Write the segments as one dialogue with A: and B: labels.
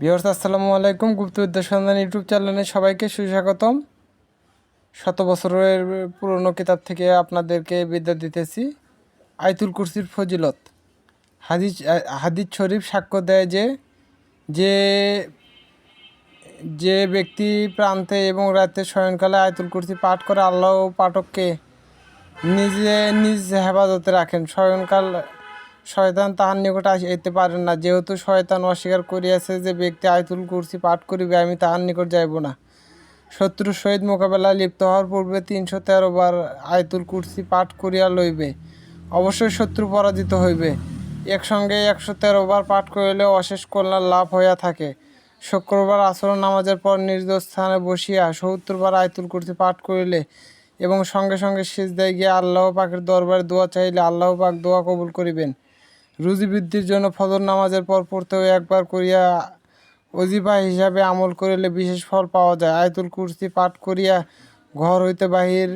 A: বিহার্স আসসালামু আলাইকুম। গুপ্তবিদ্যা সন্ধান ইউটিউব চ্যানেলে সবাইকে সুস্বাগতম। শত বছরের পুরনো কিতাব থেকে আপনাদেরকে বিদ্যা দিতেছি। আইতুল কুরসির ফজিলত। হাদিস হাদিস শরীফ সাক্ষ্য দেয় যে যে যে ব্যক্তি প্রান্তে এবং রাতে শয়নকালে আয়তুল কুরসি পাঠ করে আল্লাহ পাঠককে নিজে, নিজ হেফাজতে রাখেন। শয়নকাল শয়তান তাহার নিকট আসিতে পারেন না। যেহেতু শয়তান অস্বীকার করিয়াছে যে ব্যক্তি আয়তুল কুরসি পাঠ করিবে, আমি তাহার নিকট যাইব না। শত্রুর সহিত মোকাবেলায় লিপ্ত হওয়ার পূর্বে তিনশো তেরো বার আয়তুল কুরসি পাঠ করিয়া লইবে। অবশ্যই শত্রু পরাজিত হইবে। একসঙ্গে একশো তেরো বার পাঠ করিলে অশেষ কল্যাণ লাভ হইয়া থাকে। শুক্রবার আসর নামাজের পর নিজ স্থানে বসিয়া সত্তর বার আয়তুল কুরসি পাঠ করিলে এবং সঙ্গে সঙ্গে সিজদায় গিয়ে আল্লাহ পাকের দরবারে দোয়া চাইলে আল্লাহ পাক দোয়া কবুল করিবেন। রুজি বৃদ্ধির জন্য ফজর নামাজের পর পড়তেও একবার করিয়া অজিফা হিসাবে আমল করিলে বিশেষ ফল পাওয়া যায়। আয়তুল কুরসি পাঠ করিয়া ঘর হইতে বাহির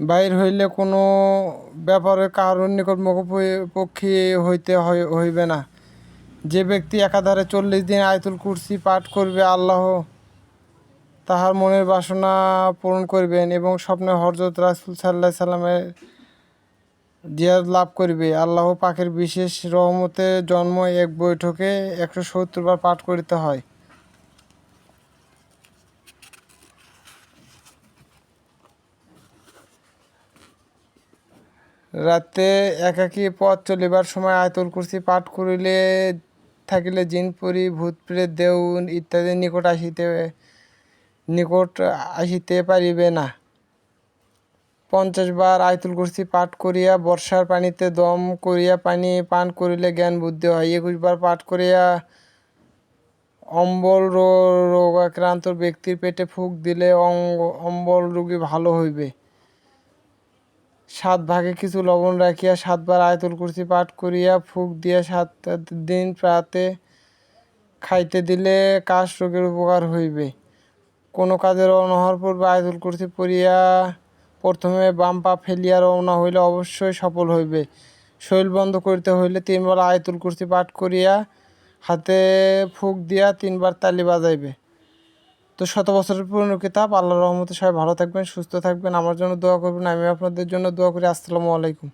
A: বাহির হইলে কোনো ব্যাপারে কারোর নিকট মুখপক্ষী হইতে হইবে না। যে ব্যক্তি একাধারে চল্লিশ দিন আয়তুল কুরসি পাঠ করবে, আল্লাহ তাহার মনের বাসনা পূরণ করবেন এবং স্বপ্নে হরজত রাসুল সাল্লাহ সাল্লামের জিয়াদ লাভ করিবে। আল্লাহ পাকের বিশেষ রহমতে জন্ম এক বৈঠকে একশো সত্তর বার পাঠ করিতে হয়। রাতে একাকী পথ চলিবার সময় আয়তুল কুরসি পাঠ করিলে থাকিলে জিন, পরি দেউন ইত্যাদি নিকট আসিতে নিকট আসিতে পারিবে না। পঞ্চাশ বার আয়তুল কুরসি পাঠ করিয়া বর্ষার পানিতে দম করিয়া পানি পান করিলে জ্ঞান বুদ্ধি হয়। একুশ বার পাঠ করিয়া অম্বল রোগাক্রান্ত ব্যক্তির পেটে ফুক দিলে অম্বল রোগী ভালো হইবে। সাত ভাগে কিছু লবণ রাখিয়া সাতবার আয়তুল কুরসি পাঠ করিয়া ফুক দিয়া সাত দিন প্রাতে খাইতে দিলে কাশ রোগের উপকার হইবে। কোনো কাজে রওনা হওয়ার পূর্বে আয়তুল কুরসি পড়িয়া প্রথমে বাম পা ফেলিয়া রওনা হইলে অবশ্যই সফল হইবে। শৈল বন্ধ করিতে হইলে তিনবার আয়তুল কুরসি পাঠ করিয়া হাতে ফুক দিয়া তিনবার তালি বাজাইবে। তো শত বছরের পুরনো কিতাব, আল্লাহর রহমতে সবাই ভালো থাকবেন, সুস্থ থাকবেন। আমার জন্য দোয়া করবেন আমি আপনাদের জন্য দোয়া করি। আসসালামু আলাইকুম।